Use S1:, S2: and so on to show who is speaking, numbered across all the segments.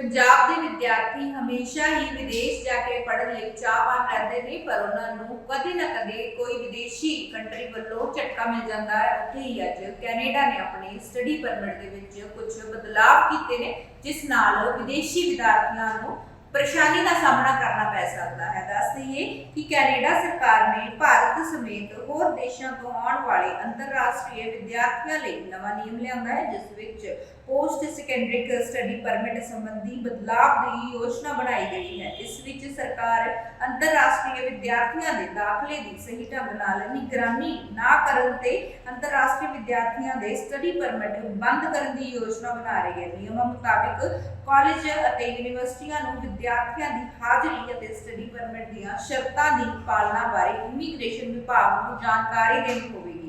S1: ਪੰਜਾਬ ਦੇ ਵਿਦਿਆਰਥੀ ਹਮੇਸ਼ਾ ਹੀ ਵਿਦੇਸ਼ ਜਾ ਕੇ ਪੜ੍ਹਨ ਲਈ ਚਾਹਵਾਨ ਰਹਿੰਦੇ ਨੇ, ਪਰ ਉਹਨਾਂ ਨੂੰ ਕਦੇ ਨਾ ਕਦੇ ਕੋਈ ਵਿਦੇਸ਼ੀ ਕੰਟਰੀ ਵੱਲੋਂ ਝਟਕਾ ਮਿਲ ਜਾਂਦਾ ਹੈ। ਉੱਥੇ ਹੀ ਅੱਜ ਕੈਨੇਡਾ ਨੇ ਆਪਣੇ ਸਟੱਡੀ ਪਰਮਿਟ ਦੇ ਵਿੱਚ ਕੁਝ ਬਦਲਾਅ ਕੀਤੇ ਨੇ, ਜਿਸ ਨਾਲ ਵਿਦੇਸ਼ੀ ਵਿਦਿਆਰਥੀਆਂ ਨੂੰ ਪਰੇਸ਼ਾਨੀ ਦਾ ਸਾਹਮਣਾ ਕਰਨਾ ਪੈ ਸਕਦਾ ਹੈ। ਦੱਸ ਦਈਏ ਕਿ ਕੈਨੇਡਾ ਸਰਕਾਰ ਨੇ ਭਾਰਤ ਸਮੇਤ ਹੋਰ ਦੇਸ਼ਾਂ ਤੋਂ ਆਉਣ ਵਾਲੇ ਅੰਤਰਰਾਸ਼ਟਰੀ ਵਿਦਿਆਰਥੀਆਂ ਲਈ ਨਵਾਂ ਨਿਯਮ ਲਿਆਂਦਾ ਹੈ, ਜਿਸ ਵਿੱਚ ਪੋਸਟ ਸੈਕੰਡਰੀ ਸਟੱਡੀ ਪਰਮਿਟ ਸੰਬੰਧੀ ਬਦਲਾਅ ਦੀ ਯੋਜਨਾ ਬਣਾਈ ਗਈ ਹੈ। ਇਸ ਵਿੱਚ ਸਰਕਾਰ ਅੰਤਰਰਾਸ਼ਟਰੀ ਵਿਦਿਆਰਥੀਆਂ ਦੇ ਦਾਖਲੇ ਦੀ ਸਹੀ ਢੰਗ ਨਾਲ ਨਿਗਰਾਨੀ ਨਾ ਕਰਨ ਤੇ ਅੰਤਰਰਾਸ਼ਟਰੀ ਵਿਦਿਆਰਥੀਆਂ ਦੇ ਸਟੱਡੀ ਪਰਮਿਟ ਬੰਦ ਕਰਨ ਦੀ ਯੋਜਨਾ ਬਣਾ ਰਹੀ ਹੈ। ਨਿਯਮਾਂ ਮੁਤਾਬਿਕ ਕਾਲਜ ਅਤੇ ਯੂਨੀਵਰਸਿਟੀਆਂ ਨੂੰ ਵਿਦਿਆਰਥੀਆਂ ਦੀ ਹਾਜ਼ਰੀ ਅਤੇ ਸਟੱਡੀ ਪਰਮਿਟ ਦੀਆਂ ਸ਼ਰਤਾਂ ਦੀ ਪਾਲਣਾ ਬਾਰੇ ਇਮੀਗ੍ਰੇਸ਼ਨ ਵਿਭਾਗ ਨੂੰ ਜਾਣਕਾਰੀ ਦੇਣੀ ਹੋਵੇਗੀ।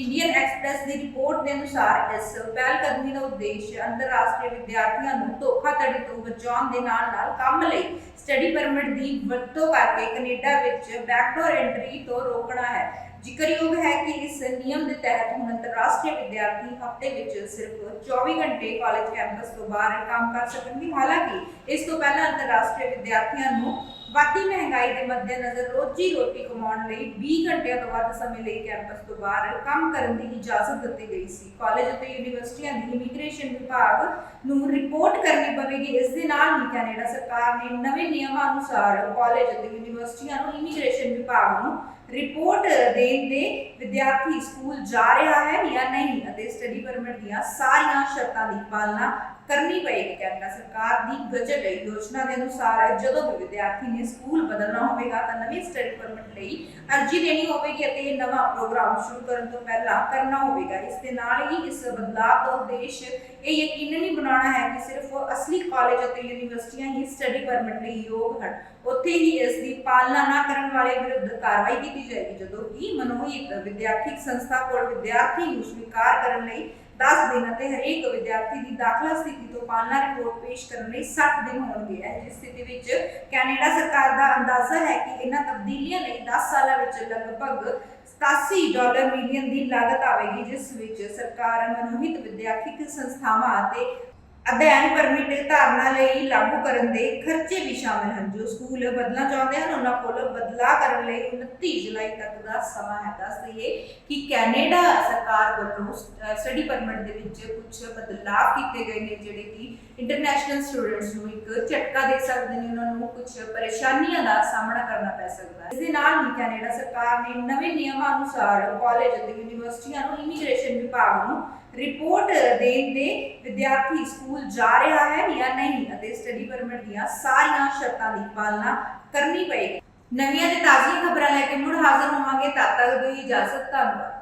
S1: ਇੰਡੀਅਨ ਐਕਸਪ੍ਰੈਸ ਦੀ ਰਿਪੋਰਟ ਦੇ ਅਨੁਸਾਰ ਇਸ ਪਹਿਲਕਦਮੀ ਦਾ ਉਦੇਸ਼ ਅੰਤਰਰਾਸ਼ਟਰੀ ਵਿਦਿਆਰਥੀਆਂ ਨੂੰ ਧੋਖਾਧੜੀ ਤੋਂ ਬਚਾਉਣ ਦੇ ਨਾਲ-ਨਾਲ ਕੰਮ ਲਈ ਸਟੱਡੀ ਪਰਮਿਟ ਦੀ ਵਰਤੋਂ ਕਰਕੇ ਕੈਨੇਡਾ ਵਿੱਚ ਬੈਕਡੋਰ ਐਂਟਰੀ ਤੋਂ ਰੋਕਣਾ ਹੈ। ਜ਼ਿਕਰਯੋਗ ਹੈ ਕਿ ਇਸ ਨਿਯਮ ਦੇ ਤਹਿਤ ਹੁਣ ਅੰਤਰਰਾਸ਼ਟਰੀ ਵਿਦਿਆਰਥੀ ਹਫ਼ਤੇ ਵਿੱਚ ਸਿਰਫ 24 ਘੰਟੇ ਕਾਲਜ ਕੈਂਪਸ ਤੋਂ ਬਾਹਰ ਕੰਮ ਕਰ ਸਕਣਗੇ। ਹਾਲਾਂਕਿ ਇਸ ਤੋਂ ਪਹਿਲਾਂ ਅੰਤਰਰਾਸ਼ਟਰੀ ਵਿਦਿਆਰਥੀਆਂ ਨੂੰ ਵੱਧਦੀ ਮਹਿੰਗਾਈ ਦੇ ਮੱਦੇਨਜ਼ਰ ਰੋਜੀ ਰੋਟੀ ਕਮਾਉਣ ਲਈ 20 ਘੰਟਿਆਂ ਤੋਂ ਵੱਧ ਸਮੇਂ ਲਈ ਕੈਂਪਸ ਤੋਂ ਬਾਹਰ ਕੰਮ ਕਰਨ ਦੀ ਇਜਾਜ਼ਤ ਦਿੱਤੀ ਗਈ ਸੀ। ਕਾਲਜ ਅਤੇ ਯੂਨੀਵਰਸਿਟੀਆਂ ਦੀ ਇਮੀਗ੍ਰੇਸ਼ਨ ਵਿਭਾਗ ਨੂੰ ਰਿਪੋਰਟ ਕਰਨੀ ਪਵੇਗੀ। ਇਸ ਦੇ ਨਾਲ ਹੀ ਕੈਨੇਡਾ ਸਰਕਾਰ ਨੇ ਨਵੇਂ ਨਿਯਮਾਂ ਅਨੁਸਾਰ ਕਾਲਜ ਅਤੇ ਯੂਨੀਵਰਸਿਟੀਆਂ ਨੂੰ ਇਮੀਗ੍ਰੇਸ਼ਨ ਵਿਭਾਗ ਨੂੰ ਰਿਪੋਰਟ ਦੇਣ ਦੇ ਵਿਦਿਆਰਥੀ ਸਕੂਲ ਜਾ ਰਿਹਾ ਹੈ ਜਾਂ ਨਹੀਂ ਅਤੇ ਸਟੱਡੀ ਪਰਮਿਟ ਦੀਆਂ ਸਾਰੀਆਂ ਸ਼ਰਤਾਂ ਦੀ ਪਾਲਣਾ ਕਰਨੀ ਪਏਗੀ ਕੈਨੇਡਾ ਸਰਕਾਰ ਦੀ ਗਜਟ ਯੋਜਨਾ ਦੇ ਅਨੁਸਾਰ ਜਦੋਂ ਵੀ ਵਿਦਿਆਰਥੀ ਨੇ ਸਕੂਲ ਬਦਲਣਾ ਹੋਵੇਗਾ ਤਾਂ ਨਵੀਂ ਸਟੱਡੀ ਪਰਮਿਟ ਲਈ ਅਰਜ਼ੀ ਦੇਣੀ ਹੋਵੇਗੀ ਅਤੇ ਇਹ ਨਵਾਂ ਪ੍ਰੋਗਰਾਮ ਸ਼ੁਰੂ ਕਰਨ ਤੋਂ ਪਹਿਲਾਂ ਕਰਨਾ ਹੋਵੇਗਾ। ਇਸ ਦੇ ਨਾਲ ਹੀ ਇਸ ਬਦਲਾਅ ਦਾ ਉਦੇਸ਼ ਇਹ ਯਕੀਨਨੀ ਬਣਾਉਣਾ ਹੈ ਕਿ ਸਿਰਫ ਅਸਲੀ ਕਾਲਜ ਅਤੇ ਯੂਨੀਵਰਸਿਟੀਆਂ ਹੀ ਸਟੱਡੀ ਪਰਮਿਟ ਲਈ ਯੋਗ ਹਨ। ਉੱਥੇ ਹੀ ਇਸ ਦੀ ਪਾਲਣਾ ਨਾ ਕਰਨ ਵਾਲੇ ਵਿਰੁੱਧ ਕਾਰਵਾਈ ਕੀਤੀ ਜਾਏਗੀ, ਜਦੋਂ ਕਿ ਮਨੋਹੀਤ ਵਿਦਿਆਰਥੀ ਸੰਸਥਾ ਕੋਲ ਵਿਦਿਆਰਥੀ ਨੂੰ ਸਵੀਕਾਰ ਕਰਨ ਲਈ 10 ਦਿਨ ਅਤੇ ਹਰੇਕ ਵਿਦਿਆਰਥੀ ਦੀ ਦਾਖਲਾ ਸਥਿਤੀ ਤੋਂ ਪਾਲਣਾ ਰਿਪੋਰਟ ਪੇਸ਼ ਕਰਨ ਲਈ 60 ਦਿਨ ਹੋਣਗੇ ਹੈ ਸਥਿਤੀ ਵਿੱਚ ਕੈਨੇਡਾ ਸਰਕਾਰ ਦਾ ਅੰਦਾਜ਼ਾ ਹੈ ਕਿ ਇਹਨਾਂ ਤਬਦੀਲੀਆਂ ਲਈ 10 ਸਾਲਾਂ ਵਿੱਚ ਲਗਭਗ 87 ਡਾਲਰ ਮਿਲੀਅਨ ਦੀ ਲਾਗਤ ਆਵੇਗੀ, ਜਿਸ ਵਿੱਚ ਸਰਕਾਰ ਮਨੋਹਿਤ ਵਿਦਿਆਰਥੀ ਸੰਸਥਾਵਾਂ ਅਤੇ ਅਧਿਐਨ ਪਰਮਿਟ ਧਾਰਨਾ ਲਈ ਲਾਗੂ ਕਰਨ ਦੇ ਖਰਚੇ ਵੀ ਸ਼ਾਮਲ ਹਨ। ਜੋ ਸਕੂਲ ਬਦਲਣਾ ਚਾਹੁੰਦੇ ਹਨ, ਉਹਨਾਂ ਕੋਲ ਬਦਲਾਅ ਕਰਨ ਲਈ 29 ਜੁਲਾਈ ਤੱਕ ਦਾ ਸਮਾਂ ਹੈ ਦੱਸ ਦਈਏ ਕਿ ਕੈਨੇਡਾ ਸਰਕਾਰ ਵੱਲੋਂ ਸਟੱਡੀ ਪਰਮਿਟ ਦੇ ਵਿੱਚ ਕੁਝ ਬਦਲਾਅ ਕੀਤੇ ਗਏ ਨੇ, ਜਿਹੜੇ ਕਿ ਇੰਟਰਨੈਸ਼ਨਲ ਸਟੂਡੈਂਟਸ ਨੂੰ ਇੱਕ ਝਟਕਾ ਦੇ ਸਕਦੇ ਨੇ। ਉਹਨਾਂ ਨੂੰ ਕੁਝ ਪਰੇਸ਼ਾਨੀਆਂ ਦਾ ਸਾਹਮਣਾ ਕਰਨਾ ਪੈ ਸਕਦਾ ਹੈ। ਇਸ ਦੇ ਨਾਲ ਹੀ ਕੈਨੇਡਾ ਸਰਕਾਰ ਨੇ ਨਵੇਂ ਨਿਯਮਾਂ ਅਨੁਸਾਰ ਕਾਲਜ ਅਤੇ ਯੂਨੀਵਰਸਿਟੀਆਂ ਨੂੰ ਇਮੀਗ੍ਰੇਸ਼ਨ ਵਿਭਾਗ ਨੂੰ ਰਿਪੋਰਟ ਦੇਣ ਦੇ ਵਿਦਿਆਰਥੀ ਸਕੂਲ ਜਾ ਰਿਹਾ ਹੈ ਜਾਂ ਨਹੀਂ ਅਤੇ ਸਟੱਡੀ ਪਰਮਿਟ ਦੀਆਂ ਸਾਰੀਆਂ ਸ਼ਰਤਾਂ ਦੀ ਪਾਲਣਾ ਕਰਨੀ ਪਏਗੀ। ਨਵੀਆਂ ਤੇ ਤਾਜ਼ੀਆਂ ਖਬਰਾਂ ਲੈ ਕੇ ਮੁੜ ਹਾਜ਼ਰ ਹੋਵਾਂਗੇ। ਤਦ ਤੱਕ ਦੀ ਇਜਾਜ਼ਤ, ਧੰਨਵਾਦ।